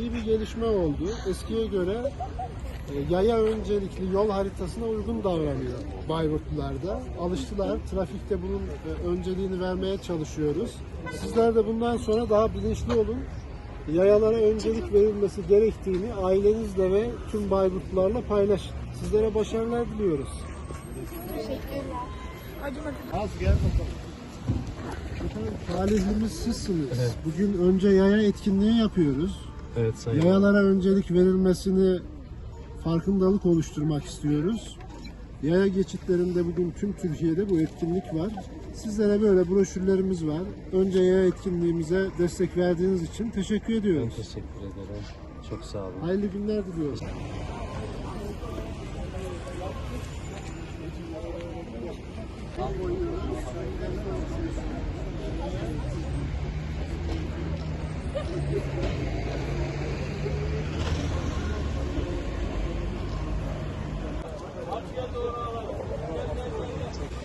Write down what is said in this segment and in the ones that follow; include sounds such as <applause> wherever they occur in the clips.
iyi bir gelişme oldu. Eskiye göre e, yaya öncelikli yol haritasına uygun davranıyor Bayburtlularda. Alıştılar. Trafikte bunun e, önceliğini vermeye çalışıyoruz. Sizler de bundan sonra daha bilinçli olun. Yayalara öncelik verilmesi gerektiğini ailenizle ve tüm Bayburtlularla paylaşın. Sizlere başarılar diliyoruz. Teşekkürler. Hadi bakalım. Az gel bakalım. Talihlimiz sizsiniz. Bugün önce yaya etkinliği yapıyoruz. Evet sayın. Yayalara öncelik verilmesini farkındalık oluşturmak istiyoruz. Yaya geçitlerinde bugün tüm Türkiye'de bu etkinlik var. Sizlere böyle broşürlerimiz var. Önce yaya etkinliğimize destek verdiğiniz için teşekkür Ben ediyoruz. teşekkür ederim. Çok sağ olun. Hayırlı günler diliyoruz.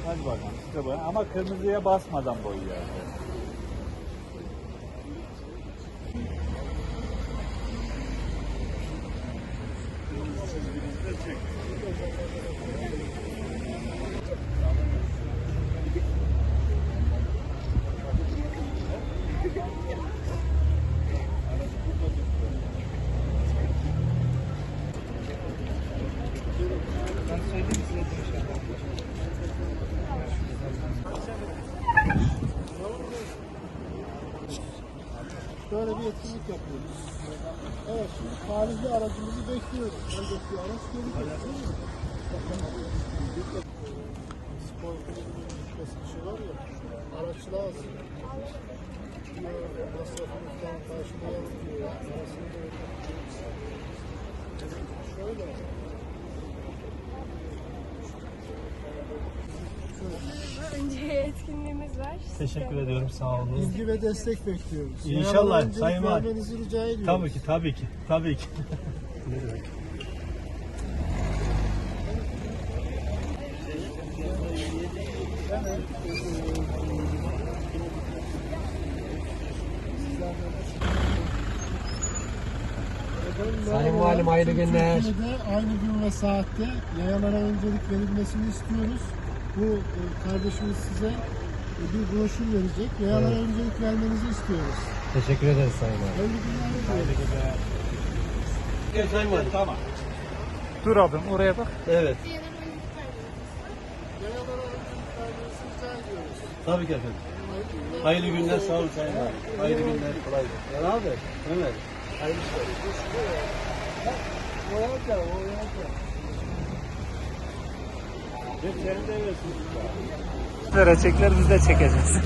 Hadi bakalım. İşte bu. Ama kırmızıya basmadan boyuyor. Böyle bir etkinlik yapıyoruz. Evet şimdi talihli aracımızı bekliyoruz. Elbette araç gelecek? Spor kulübünün şey var ya. Araç lazım. Diyor, masrafımızdan karşılayalım diyor. Parasını da. Şöyle. Önce var. Teşekkür ediyorum sağ olun. Bilgi ve destek bekliyoruz. İnşallah, Sayın Valim. vermenizi rica ediyoruz. Tabii ki, tabii ki, tabii ki. <laughs> Sayın Valim, hayırlı günler. Türkiye'de aynı gün ve saatte yayalara öncelik verilmesini istiyoruz. Bu e, kardeşimiz size bir broşür verecek. Yayalara öncelik vermenizi istiyoruz. Teşekkür ederiz Sayın Valim. Hayırlı günler diliyoruz. Sayın Valim. Tamam. Dur abim oraya bak. Evet. Yayalara öncelik vermenizi rica ediyoruz. Tabii ki efendim. Hayırlı günler sağ olun Sayın Valim. Hayırlı günler kolay gelsin. Ya abi. Ömer. Hayırlı işler. Oyaka, oyaka. Nereye çekler biz de çekeceğiz.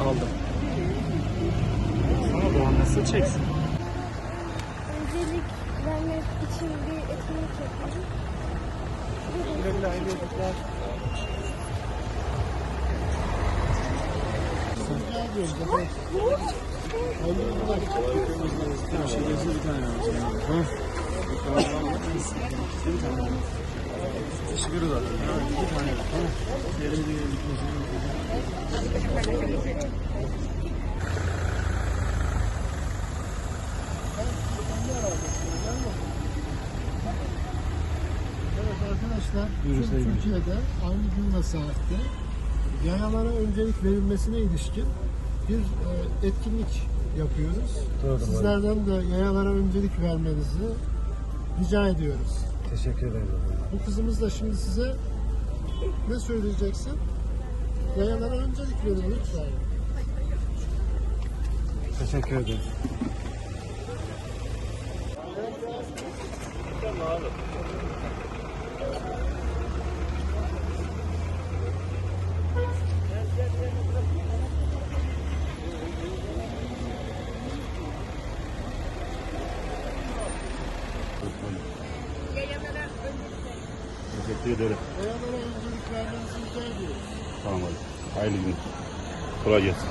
Aldım. Sana da nasıl çeksin? Öncelik vermek için bir etkinlik Evet arkadaşlar, tüm Türkiye'de aynı gün ve saatte yayalara öncelik verilmesine ilişkin bir e, etkinlik yapıyoruz. Doğru, Sizlerden de yayalara öncelik vermenizi rica ediyoruz. Teşekkür ederim. Bu kızımız da şimdi size ne söyleyeceksin? Yayalara öncelik verin lütfen. Teşekkür ederim. Teşekkür ederim. Yayalara öncelik vermenizi rica ediyoruz. Tamam hadi. Hayırlı günler. Kolay gelsin.